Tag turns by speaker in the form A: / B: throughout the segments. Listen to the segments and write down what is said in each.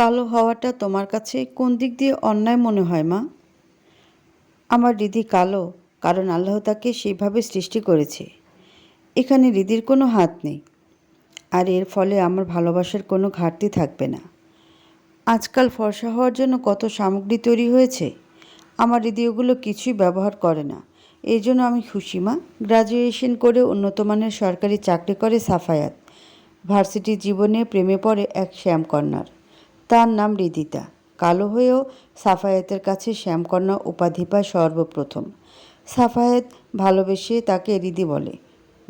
A: কালো হওয়াটা তোমার কাছে কোন দিক দিয়ে অন্যায় মনে হয়, মা? আমার রিদি কালো, কারণ আল্লাহ তাকে সেইভাবে সৃষ্টি করেছে। এখানে রিদির কোনো হাত নেই। আর এর ফলে আমার ভালোবাসার কোনো ঘাটতি থাকবে না। আজকাল ফর্সা হওয়ার জন্য কত সামগ্রী তৈরি হয়েছে? আমার রিদি ওগুলো কিছুই ব্যবহার করে না। এই জন্য আমি খুশি, মা। গ্রাজুয়েশন করে উন্নতমানের সরকারি চাকরি করে সাফায়াত। ভার্সিটি জীবনে প্রেমে পড়ে এক শ্যামকন্যার। তার নাম রিদিতা। কালো হয়েও সাফায়েতের কাছে শ্যামকন্যা উপাধি পায় সর্বপ্রথম। সাফায়েত ভালোবেসে তাকে রিদি বলে।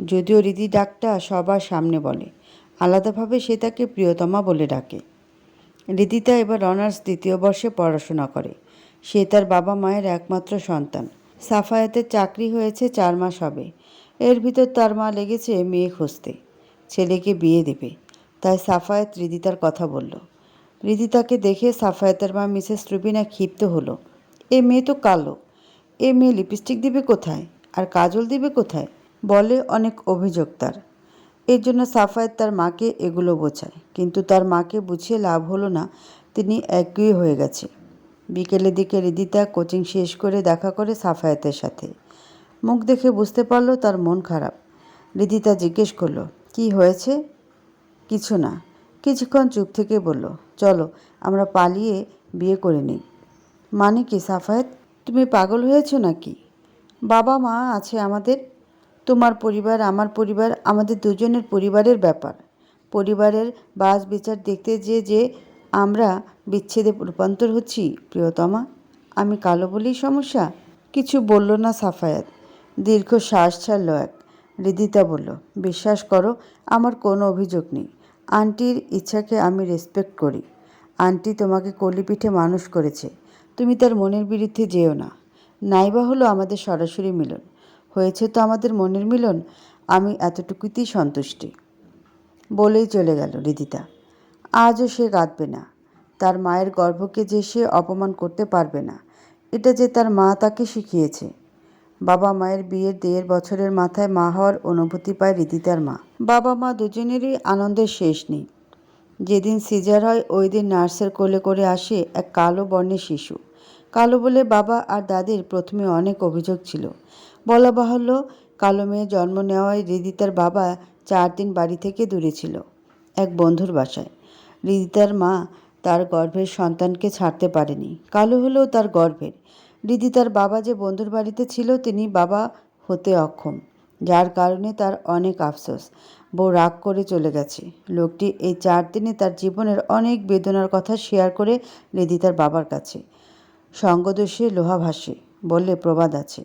A: যদিও রিদি ডাকটা সবার সামনে বলে। আলাদাভাবে সে তাকে প্রিয়তমা বলে ডাকে। রিদিতা এবার অনার্স দ্বিতীয় বর্ষে পড়াশোনা করে। সে তার বাবা মায়ের একমাত্র সন্তান। সাফায়েতের চাকরি হয়েছে চার মাস হবে। এর ভিতর তার মা লেগেছে মেয়ে খুঁজতে। ছেলেকে বিয়ে দেবে। তাই সাফায়েত রিদিতার কথা বলল। রিদিতাকে দেখে সাফায়েতের মা মিসেস রুবিনা ক্ষিপ্ত হলো। এ মেয়ে তো কালো। এ মেয়ে লিপস্টিক দিবে কোথায়? আর কাজল দিবে কোথায়? বলে অনেক অভিযোগ তার এর জন্য সাফায়েত তার মাকে এগুলো বোঝায়। কিন্তু তার মাকে বুঝিয়ে লাভ হলো না, তিনি একই হয়ে গেছে। বিকেলের দিকে রিদিতা কোচিং শেষ করে দেখা করে সাফায়েতের সাথে। মুখ দেখে বুঝতে পারল তার মন খারাপ। রিদিতা জিজ্ঞেস করল, কি হয়েছে? কিছু না। কিছুক্ষণ চুপ থেকে বলল, চলো, আমরা পালিয়ে বিয়ে করে নিই। মানে কি সাফায়েত? তুমি পাগল হয়েছো নাকি? বাবা মা আছে আমাদের। তোমার পরিবার, আমার পরিবার, আমাদের দুজনের পরিবারের ব্যাপার। পরিবারের বাস বিচার দেখতে যে যে আমরা বিচ্ছেদে রূপান্তর হচ্ছি, প্রিয়তমা, আমি কালো বলেই সমস্যা? কিছু বলল না সাফায়াত। দীর্ঘ শ্বাস ছাড়ল এক। রিদিতা বলল, বিশ্বাস করো, আমার কোনো অভিযোগ নেই। আন্টির ইচ্ছাকে আমি রেসপেক্ট করি। আন্টি তোমাকে কলিপিঠে মানুষ করেছে। তুমি তার মনের বিরুদ্ধে যেও না। নাইবা হলো আমাদের সরাসরি মিলন। হয়েছে তো আমাদের মনের মিলন? আমি এতটুকুতেই সন্তুষ্টি। বলেই চলে গেল রিদিতা। আজও সে কাঁদবে না। তার মায়ের গর্ভকে যে সে অপমান করতে পারবে না। এটা যে তার মা তাকে শিখিয়েছে। বাবা মায়ের বিয়ের দেড় বছরের মাথায় মা হওয়ার অনুভূতি পায় রিদিতার মা। বাবা মা দুজনেরই আনন্দের শেষ নেই। যেদিন সিজার হয়, ওই দিন নার্সের কোলে করে আসে এক কালো বর্ণের শিশু। কালো বলে বাবা আর দাদির প্রথমে অনেক অভিযোগ ছিল। বলা বাহুল্য, কালো মেয়ে জন্ম নেওয়ায় রিদিতার বাবা চার দিন বাড়ি থেকে দূরে ছিল, এক বন্ধুর বাসায়। রিদিতার মা তার গর্ভের সন্তানকে ছাড়তে পারেনি। কালো হলেও তার গর্ভের। রিদিতার বাবা যে বন্ধুর বাড়িতে ছিল, তিনি বাবা হতে অক্ষম, যার কারণে তার অনেক আফসোস। বউ রাগ করে চলে গেছে। লোকটি এই চার দিনে তার জীবনের অনেক বেদনার কথা শেয়ার করে রিদিতার বাবার কাছে। সঙ্গদোষে লোহা ভাসে বললে প্রবাদ আছে।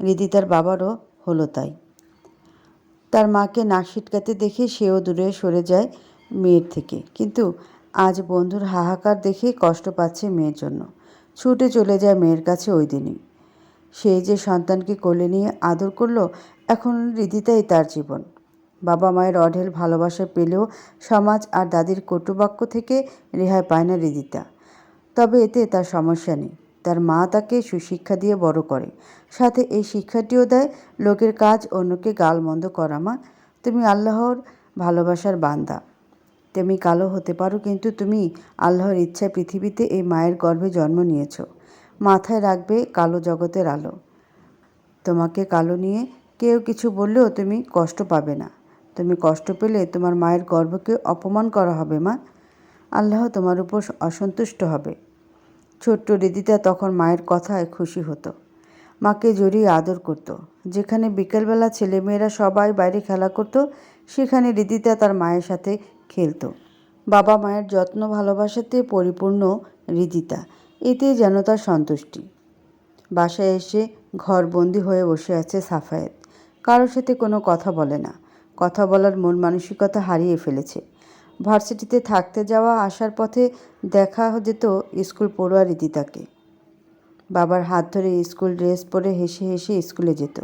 A: রিদি তার বাবারও হলো তাই। তার মাকে নাক ছিটকাতে দেখে সেও দূরে সরে যায় মেয়ের থেকে। কিন্তু আজ বন্ধুর হাহাকার দেখে কষ্ট পাচ্ছে মেয়ের জন্য। ছুটে চলে যায় মেয়ের কাছে ওই দিনই। সে যে সন্তানকে কোলে নিয়ে আদর করল, এখন রিদিতাই তার জীবন। বাবা মায়ের অঢেল ভালোবাসা পেলেও সমাজ আর দাদির কটুবাক্য থেকে রেহাই পায় না রিদিতা তবে এতে তার সমস্যা নেই। তার মা তাকে সুশিক্ষা দিয়ে বড় করে। সাথে এই শিক্ষাটিও দেয়, লোকের কাজ অন্যকে গালমন্দ করা মা। তুমি আল্লাহর ভালোবাসার বান্দা। তুমি কালো হতে পারো, কিন্তু তুমি আল্লাহর ইচ্ছায় পৃথিবীতে এই মায়ের গর্ভে জন্ম নিয়েছ। মাথায় রাখবে কালো জগতের আলো। তোমাকে কালো নিয়ে কেউ কিছু বললেও তুমি কষ্ট পাবে না। তুমি কষ্ট পেলে তোমার মায়ের গর্ভকে অপমান করা হবে মা। আল্লাহ তোমার উপর অসন্তুষ্ট হবে। ছোট্ট রিদিতা তখন মায়ের কথায় খুশি হতো। মাকে জড়িয়ে আদর করত। যেখানে বিকেলবেলা ছেলেমেয়েরা সবাই বাইরে খেলা করত, সেখানে রিদিতা তার মায়ের সাথে খেলতো। বাবা মায়ের যত্ন ভালোবাসাতে পরিপূর্ণ রিদিতা এতে যেন তার সন্তুষ্টি। বাসায় এসে ঘরবন্দি হয়ে বসে আছে সাফায়েত। কারোর সাথে কোনো কথা বলে না। কথা বলার মন মানসিকতা হারিয়ে ফেলেছে। ভার্সিটিতে থাকতে যাওয়া আসার পথে দেখা যেত স্কুল পড়ুয়া রীতিতাকে বাবার হাত ধরে স্কুল ড্রেস পরে হেসে হেসে স্কুলে যেত।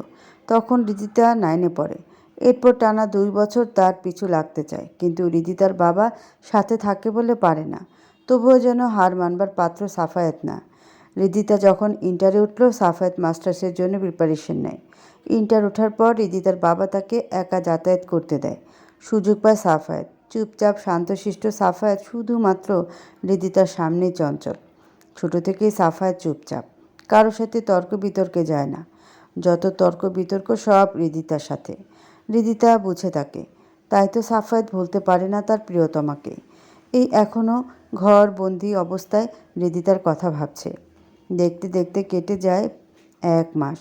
A: তখন রিদিতা নাইনে পড়ে। এরপর টানা দুই বছর তার পিছু লাগতে চায়, কিন্তু রিদিতার বাবা সাথে থাকে বলে পারে না। তবুও যেন হার মানবার পাত্র সাফায়েত না। রিদিতা যখন ইন্টারে উঠল, সাফায়েত মাস্টার্সের জন্য প্রিপারেশন নেয়। ইন্টার ওঠার পর রিদিতার বাবা তাকে একা যাতায়াত করতে দেয়। সুযোগ পায় সাফায়েত। চুপচাপ শান্তশিষ্ট সাফায়াত শুধুমাত্র হৃদিতার সামনেই চঞ্চল। ছোট থেকেই সাফায়াত চুপচাপ। কারোর সাথে তর্ক বিতর্কে যায় না। যত তর্ক বিতর্ক সব হৃদিতার সাথে। হৃদিতা বুঝে থাকে তাই তো সাফায়াত ভুলতে পারে না তার প্রিয়তমাকে। এই এখনও ঘর বন্দি অবস্থায় হৃদিতার কথা ভাবছে। দেখতে দেখতে কেটে যায় এক মাস।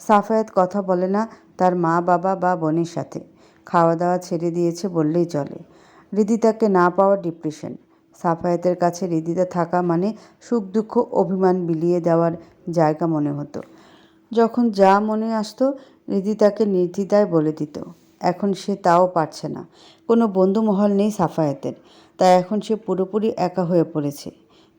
A: সাফায়াত কথা বলে না তার মা, বাবা বা বোনের সাথে। খাওয়া দাওয়া ছেড়ে দিয়েছে বললেই চলে। হৃদিতাকে না পাওয়া ডিপ্রেশন। সাফায়াতের কাছে হৃদিতা থাকা মানে সুখ দুঃখ, অভিমান বিলিয়ে দেওয়ার জায়গা মনে হতো। যখন যা মনে আসতো হৃদিতাকে নির্দ্বিধায় বলে দিত। এখন সে তাও পারছে না। কোনো বন্ধুমহল নেই সাফায়েতের। তাই এখন সে পুরোপুরি একা হয়ে পড়েছে।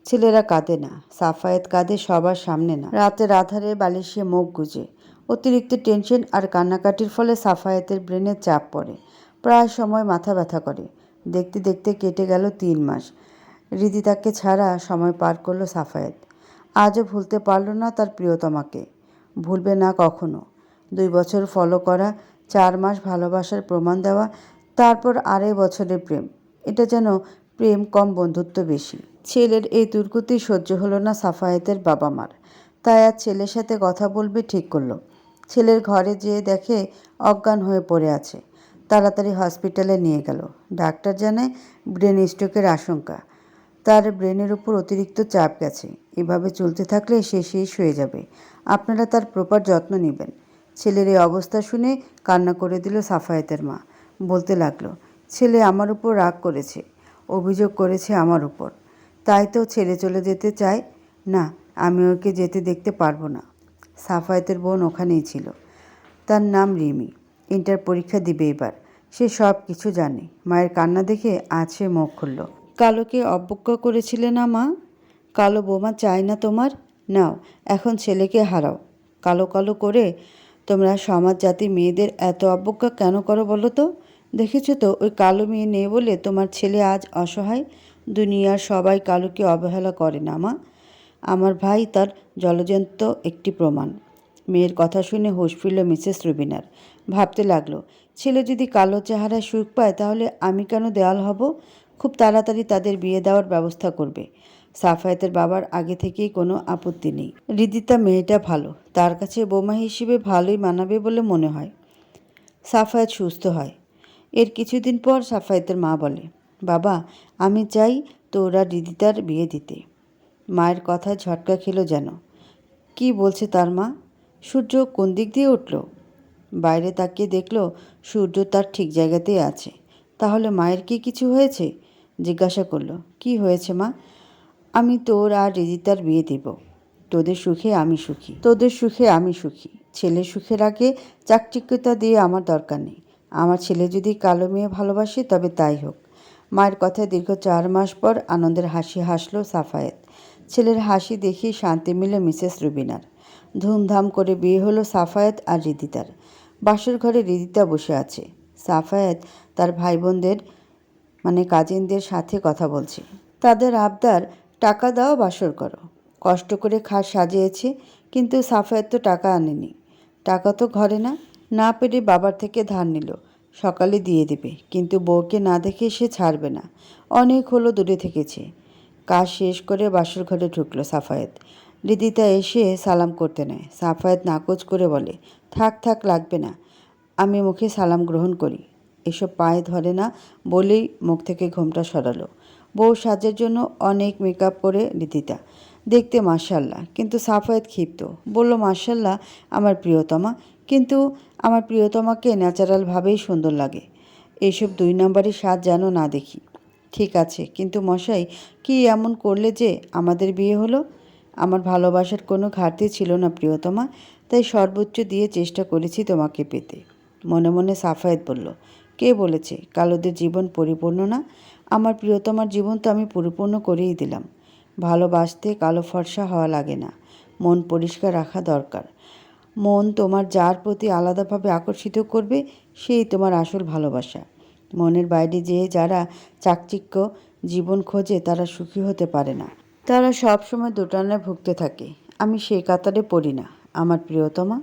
A: ছেলেরা কাঁদে না। সাফায়েত কাঁদে সবার সামনে না। রাতের আধারে বালিশে মুখ গুজে। অতিরিক্ত টেনশন আর কান্নাকাটির ফলে সাফায়েতের ব্রেনে চাপ পড়ে। প্রায় সময় মাথা ব্যথা করে। দেখতে দেখতে কেটে গেল তিন মাস। হৃদিতাকে ছাড়া সময় পার করল সাফায়েত। আজও ভুলতে পারল না তার প্রিয়তমাকে। ভুলবে না কখনো। দুই বছর ফলো করা, চার মাস ভালোবাসার প্রমাণ দেওয়া, তারপর আড়াই বছরের প্রেম। এটা যেন প্রেম কম বন্ধুত্ব বেশি। ছেলের এই দুর্গতি সহ্য হলো না সাফায়েতের বাবা মার তাই আর ছেলের সাথে কথা বলবে ঠিক করল। ছেলের ঘরে যেয়ে দেখে অজ্ঞান হয়ে পড়ে আছে। তাড়াতাড়ি হসপিটালে নিয়ে গেল। ডাক্তার জানায়, ব্রেন স্ট্রোকের আশঙ্কা। তার ব্রেনের উপর অতিরিক্ত চাপ গেছে। এভাবে চলতে থাকলে সে শেষ হয়ে যাবে। আপনারা তার প্রপার যত্ন নেবেন। ছেলের এই অবস্থা শুনে কান্না করে দিল সাফায়েতের মা। বলতে লাগল, ছেলে আমার উপর রাগ করেছে, অভিযোগ করেছে আমার উপর। তাই তো ছেড়ে চলে যেতে চায়। না, আমি ওকে যেতে দেখতে পারব না। সাফায়েতের বোন ওখানেই ছিল। তার নাম রিমি। ইন্টার পরীক্ষা দিবে এবার। সে সব কিছু জানে। মায়ের কান্না দেখে সে মুখ খুলল। কালোকে অবজ্ঞা করেছিলে না মা? কালো বোমা চায় না তোমার? নাও, এখন ছেলেকে হারাও। কালো কালো করে তোমরা সমাজ জাতি মেয়েদের এত অবজ্ঞা কেন করো বলো তো? দেখেছ তো, ওই কালো মেয়ে নেই বলে তোমার ছেলে আজ অসহায়? দুনিয়ার সবাই কালোকে অবহেলা করে না মা। আমার ভাই তার জলজন্ত একটি প্রমাণ। মেয়ের কথা শুনে হুঁশ ফিরল মিসেস রুবিনার। ভাবতে লাগল, ছেলে যদি কালো চেহারায় সুখ পায় তাহলে আমি কেন দেয়াল হব? খুব তাড়াতাড়ি তাদের বিয়ে দেওয়ার ব্যবস্থা করবে। সাফায়েতের বাবার আগে থেকেই কোনো আপত্তি নেই। রিদিতা মেয়েটা ভালো, তার কাছে বোমা হিসেবে ভালোই মানাবে বলে মনে হয়। সাফায়েত সুস্থ হয়। এর কিছুদিন পর সাফায়েতের মা বলে, বাবা, আমি চাই তোরা রিদিতার বিয়ে দিতে। মায়ের কথায় ঝটকা খেলো যেন। কি বলছে তার মা? সূর্য কোন দিক দিয়ে উঠল? বাইরে তাকিয়ে দেখল, সূর্য তার ঠিক জায়গাতেই আছে। তাহলে মায়ের কি কিছু হয়েছে? জিজ্ঞাসা করল, কি হয়েছে মা? আমি তোর আর রিদিতার বিয়ে দেব। তোদের সুখে আমি সুখী। তোদের সুখে আমি সুখী। ছেলের সুখের আগে চাকচিক্যতা দিয়ে আমার দরকার নেই। আমার ছেলে যদি কালো মেয়ে ভালোবাসে, তবে তাই হোক। মায়ের কথায় দীর্ঘ চার মাস পর আনন্দের হাসি হাসলো সাফায়েত। ছেলের হাসি দেখি শান্তি মিলে মিসেস রুবিনার। ধুমধাম করে বিয়ে হলো সাফায়েত আর রিদিতার। বাসর ঘরে রিদিতা বসে আছে। সাফায়েত তার ভাই বোনদের মানে কাজিনদের সাথে কথা বলছে। তাদের আবদার টাকা দাও, বাসর করো। কষ্ট করে খাট সাজিয়েছে, কিন্তু সাফায়েত তো টাকা আনেনি। টাকা তো ঘরে না না পেরে বাবার থেকে ধার নিল। সকালে দিয়ে দেবে, কিন্তু বউকে না দেখে সে ছাড়বে না। অনেক হলো দূরে থেকেছে। কাজ শেষ করে বাসর ঘরে ঢুকলো সাফায়েত। রিদিতা এসে সালাম করতে নেয়। সাফায়েত নাকচ করে বলে, থাক থাক, লাগবে না। আমি মুখে সালাম গ্রহণ করি। এসব পায়ে ধরে না বলেই মুখ থেকে ঘোমটা সরালো। বউ সাজের জন্য অনেক মেকআপ করে রিদিতা দেখতে মার্শাল্লাহ কিন্তু সাফায়েত ক্ষিপ্ত। বলল মার্শাল্লাহ আমার প্রিয়তমা। কিন্তু আমার প্রিয়তমাকে ন্যাচারালভাবেই সুন্দর লাগে। এইসব দুই নম্বরের স্বাদ যেন না দেখি। ঠিক আছে, কিন্তু মশাই, কি এমন করলে যে আমাদের বিয়ে হলো? আমার ভালোবাসার কোনো ঘাটতি ছিল না প্রিয়তমা, তাই সর্বোচ্চ দিয়ে চেষ্টা করেছি তোমাকে পেতে। মনে মনে সাফায়েত বলল, কে বলেছে? কালোদের জীবন পরিপূর্ণ না? আমার প্রিয়তমার জীবন তো আমি পরিপূর্ণ করেই দিলাম। ভালোবাসতে কালো ফর্সা হওয়া লাগে না। মন পরিষ্কার রাখা দরকার। মন তোমার যার প্রতি আলাদাভাবে আকর্ষিত করবে, সেই তোমার আসল ভালোবাসা। মনের বাইরে যেয়ে যারা চাকচিক্য জীবন খোঁজে, তারা সুখী হতে পারে না। তারা সবসময় দোটানায় ভুগতে থাকে। আমি সেই কাতারে পড়ি না। আমার প্রিয়তমা